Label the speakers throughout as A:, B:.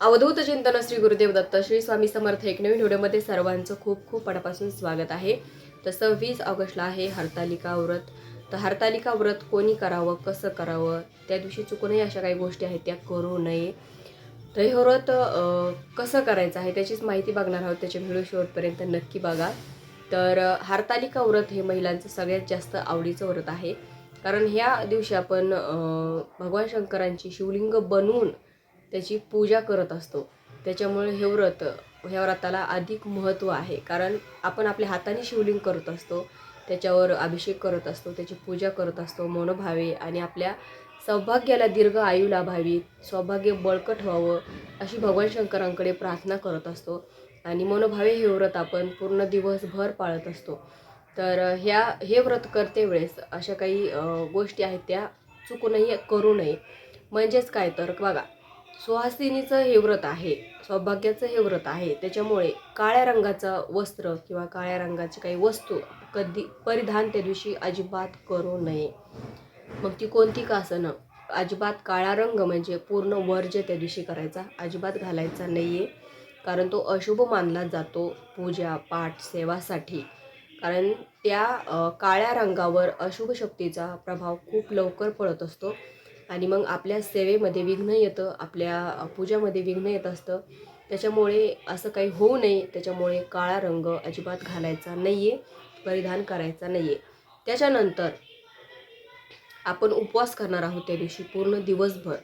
A: अवधूत चिंतन श्री गुरुदेव दत्त श्री स्वामी समर्थ एक नवीन व्हिडिओमध्ये सर्वांचं खूप खूप मनापासून स्वागत आहे. तर सव्वीस ऑगस्टला आहे हरतालिका व्रत. तर हरतालिका व्रत कोणी करावं कसं करावं त्या दिवशी चुकूनही अशा काही गोष्टी आहेत त्या करू नये. तर हे व्रत कसं करायचं आहे त्याचीच माहिती बघणार आहोत. त्याच्या व्हिडिओ शेवटपर्यंत नक्की बघा. तर हरतालिका व्रत हे महिलांचं सगळ्यात जास्त आवडीचं व्रत आहे. कारण ह्या दिवशी आपण भगवान शंकरांची शिवलिंग बनवून त्याची पूजा करत असतो. त्याच्यामुळे हे व्रत ह्या व्रताला अधिक महत्त्व आहे. कारण आपण आपल्या हाताने शिवलिंग करत असतो त्याच्यावर अभिषेक करत असतो त्याची पूजा करत असतो मनोभावे आणि आपल्या सौभाग्याला दीर्घ आयू लाभावी सौभाग्य बळकट व्हावं अशी भगवान शंकरांकडे प्रार्थना करत असतो. आणि मनोभावे हे व्रत आपण पूर्ण दिवसभर पाळत असतो. तर ह्या हे व्रत करते वेळेस अशा काही गोष्टी आहेत त्या चुकूनही करू नये. म्हणजेच काय तर बघा सुहासिनीचं हे व्रत आहे सौभाग्याचं हे व्रत आहे. त्याच्यामुळे काळ्या रंगाचं वस्त्र किंवा काळ्या रंगाची काही वस्तू कधी परिधान त्या दिवशी अजिबात करू नये. मग ती कोणती का असणं? अजिबात काळा रंग म्हणजे पूर्ण वर्ज्य त्या दिवशी करायचा अजिबात घालायचा नाही आहे कारण तो अशुभ मानला जातो पूजा पाठ सेवासाठी. कारण त्या काळ्या रंगावर अशुभ शक्तीचा प्रभाव खूप लवकर पडत असतो. आणि मग आपल्या सेवेमध्ये विघ्न येतं आपल्या पूजामध्ये विघ्न येत असतं. त्याच्यामुळे असं काही होऊ नये. त्याच्यामुळे काळा रंग अजिबात घालायचा नाही आहे परिधान करायचा नाही आहे त्याच्यानंतर आपण उपवास करणार आहोत त्या दिवशी पूर्ण दिवसभर.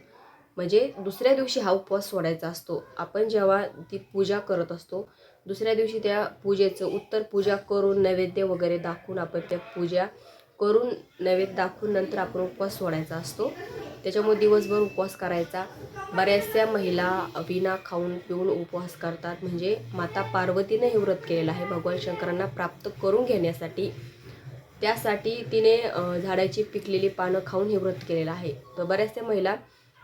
A: म्हणजे दुसऱ्या दिवशी हा उपवास सोडायचा असतो. आपण जेव्हा ती पूजा करत असतो दुसऱ्या दिवशी त्या पूजेचं उत्तर पूजा करून नैवेद्य वगैरे दाखवून आपण त्या पूजा करून नैवेद्य दाखवून नंतर आपण उपवास सोडायचा असतो. त्याच्यामुळे दिवसभर उपवास करायचा. बऱ्याचशा महिला विना खाऊन पिऊन उपवास करतात. म्हणजे माता पार्वतीने हे व्रत केलेलं आहे. भगवान शंकरांना प्राप्त करून घेण्यासाठी. त्यासाठी तिने झाडाची पिकलेली पानं खाऊन हे व्रत केलेलं आहे. तर बऱ्याचशा महिला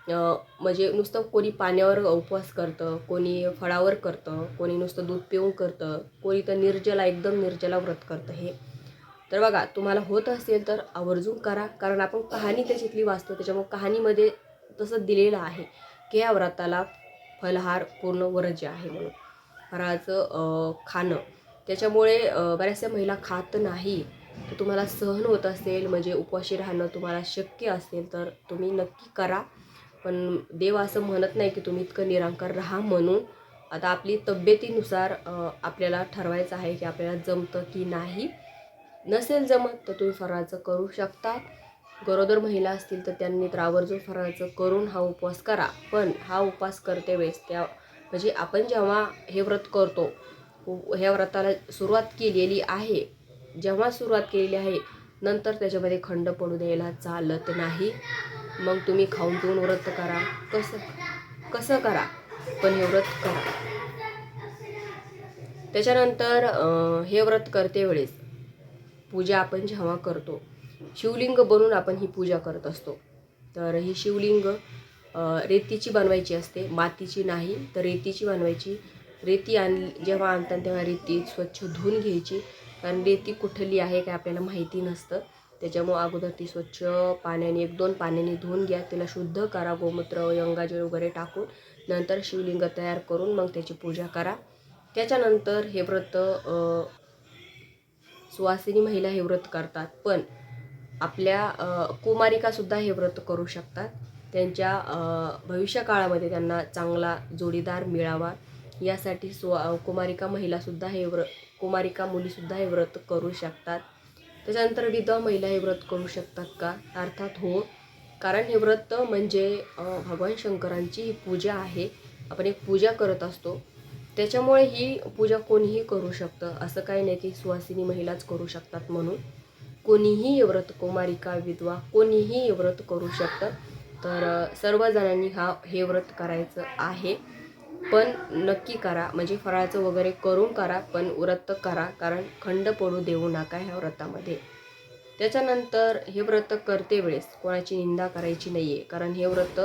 A: म्हणजे नुसतं कोणी पाण्यावर उपवास करतं कोणी फळावर करतं कोणी नुसतं दूध पिऊन करतं कोणी तर निर्जला एकदम निर्जला व्रत करतं हे. तर बघा तुम्हाला होत असेल तर आवर्जून करा कारण आपण कहाणी त्याच्यातली वाचतो त्याच्यामुळे कहाणीमध्ये तसं दिलेलं आहे. की या व्रताला फलहार पूर्ण वर्ज्य आहे म्हणून. फराळाचं खाणं. त्याच्यामुळे बऱ्याचशा महिला खात नाही. तर तुम्हाला सहन होत असेल म्हणजे उपवाशी राहणं तुम्हाला शक्य असेल तर तुम्ही नक्की करा. पण देव असं म्हणत नाही की तुम्ही इतकं निरांकार राहा म्हणून. आता आपली तब्येतीनुसार आपल्याला ठरवायचं आहे की आपल्याला जमतं की नाही. नसेल जमत तर तुम्ही फराळाचं करू शकता. गरोदर महिला असतील तर त्यांनी तर आवर्जून फराळाचं करून हा उपवास करा. पण हा उपवास करते वेळेस त्या म्हणजे आपण जेव्हा हे व्रत करतो ह्या व्रताला सुरुवात केलेली आहे. जेव्हा सुरुवात केलेली आहे नंतर त्याच्यामध्ये खंड पडू द्यायला चालत नाही. मग तुम्ही खाऊन पिऊन व्रत करा. कसं कसं करा? पण हे व्रत करा. त्याच्यानंतर हे व्रत करते वेळेस पूजा आपण जेव्हा करतो शिवलिंग बनवून आपण ही पूजा करत असतो. तर ही शिवलिंग रेतीची बनवायची असते मातीची नाही तर रेतीची बनवायची. रेती आण जेव्हा आणतात तेव्हा रेती स्वच्छ धुवून घ्यायची. कारण रेती कुठली आहे काय आपल्याला माहिती नसतं. त्याच्यामुळं अगोदर ती स्वच्छ पाण्याने एक दोन पाण्याने धुवून घ्या. तिला शुद्ध करा गोमूत्र गंगाजळ वगैरे टाकून. नंतर शिवलिंग तयार करून मग त्याची पूजा करा. त्याच्यानंतर हे व्रत सुवासिनी महिला हे व्रत करतात. पण आपल्या कुमारिकासुद्धा हे व्रत करू शकतात. त्यांच्या भविष्यकाळामध्ये त्यांना चांगला जोडीदार मिळावा. यासाठी सु कुमारिका महिलासुद्धा हे व्र कुमारिका मुलीसुद्धा हे व्रत करू शकतात. त्याच्यानंतर विधवा महिला हे व्रत करू शकतात का? अर्थात हो. कारण हे व्रत म्हणजे भगवान शंकरांची ही पूजा आहे. आपण एक पूजा करत असतो. त्याच्यामुळे ही पूजा कोणीही करू शकतं. असं काही नाही की सुवासिनी महिलाच करू शकतात म्हणून. कोणीही व्रत कुमारिका विधवा कोणीही व्रत करू शकतं तर सर्वजणांनी हा हे व्रत करायचं आहे. पण नक्की करा. म्हणजे फराळाचं वगैरे करून करा पण व्रत करा. कारण खंड पडू देऊ नका ह्या व्रतामध्ये. त्याच्यानंतर हे व्रत करते वेळेस. कोणाची निंदा करायची नाही आहे कारण हे व्रत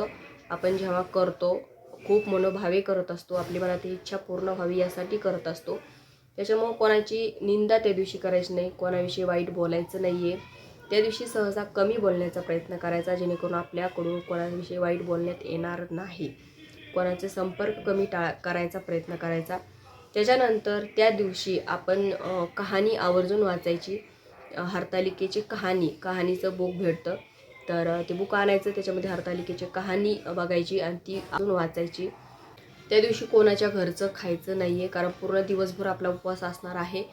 A: आपण जेव्हा करतो खूप मनोभावे करत असतो. आपली मनातील इच्छा पूर्ण व्हावी यासाठी करत असतो. त्याच्यामुळं कोणाची निंदा त्या दिवशी करायची नाही कोणाविषयी वाईट बोलायचं नाही आहे त्या दिवशी सहसा कमी बोलण्याचा प्रयत्न करायचा जेणेकरून आपल्याकडून कोणाविषयी वाईट बोलण्यात येणार नाही. कोणाचे संपर्क कमी टाळ करायचा प्रयत्न करायचा. त्याच्यानंतर त्या दिवशी आपण कहाणी आवर्जून वाचायची. हरतालिकेची कहाणी कहाणीचं बुक भेटतं. तर ते बुक आणायचं त्याच्यामध्ये हरतालिकेची कहाणी बघायची आणि ती अजून वाचायची. त्या दिवशी कोणाच्या घरचं खायचं नाही आहे कारण पूर्ण दिवसभर आपला उपवास असणार आहे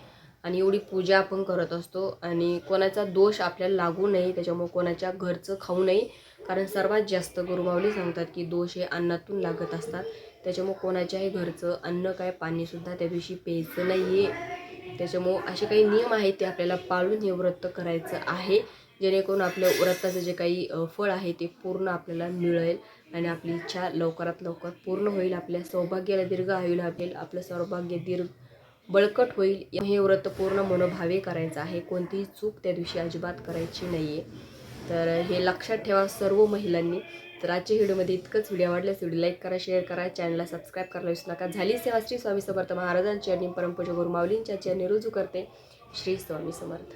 A: आणि एवढी पूजा आपण करत असतो आणि कोणाचा दोष आपल्याला लागू नये त्याच्यामुळे कोणाच्या घरचं खाऊ नये. कारण सर्वात जास्त गुरुमावली सांगतात की दोष हे अन्नातून लागत असतात. त्याच्यामुळे कोणाच्याही घरचं अन्न काय पाणीसुद्धा त्या दिवशी प्यायचं नाही आहे त्याच्यामुळं असे काही नियम आहेत ते आपल्याला पाळून हे व्रत करायचं आहे. जेणेकरून आपलं व्रताचं जे काही फळ आहे ते पूर्ण आपल्याला मिळेल आणि आपली इच्छा लवकरात लवकर पूर्ण होईल आपल्या सौभाग्याला दीर्घ आयु लाभेल आपलं सौभाग्य दीर्घ बळकट होईल. हे व्रत पूर्ण मनोभावे करायचं आहे. कोणतीही चूक त्या दिवशी अजिबात करायची नाही आहे तर हे लक्षात ठेवा सर्व महिलांनी. तर आजच्या व्हिडिओमध्ये इतकंच. व्हिडिओ आवडल्यास व्हिडिओ लाईक करा शेअर करा चॅनलला सबस्क्राईब करायला विसरू नका. झाली सेवा श्री स्वामी समर्थ महाराजांची आणि परमपूज्य गुरुमावलींच्या चरणी. रुजू करते श्री स्वामी समर्थ.